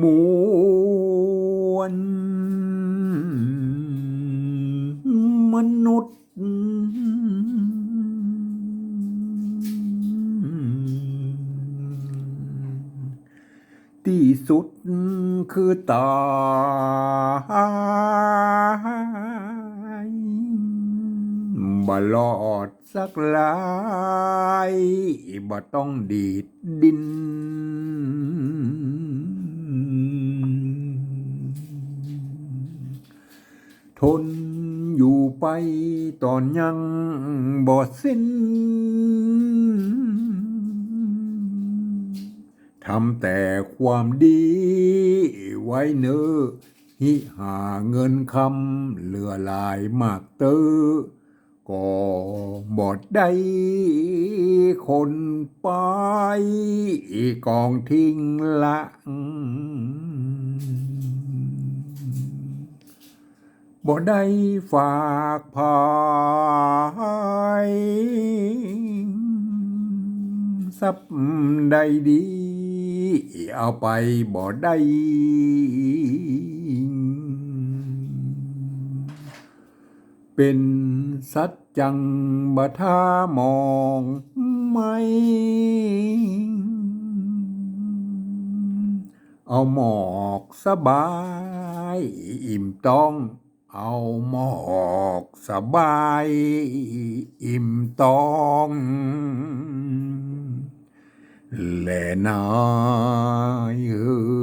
มวลมนุษย์ ที่สุดคือตายบ่รอดสักลายบ่ต้องดีดดิน ทนอยู่ไปตอนยังบ่สิ้นทำแต่ความดีไว้เนอหิหาเงินคำเหลือหลายมากเตอก็บอดได้คนไปกองทิ้งละ บ่ได้ฝากภายทรัพย์ใดดี เอาไปบ่ได้เป็นสัจจังบัทามองไม่ เอาหมอกสบาย อิ่มต้อง เอาหมอกสบาย อิ่มต้อง แลนายเอ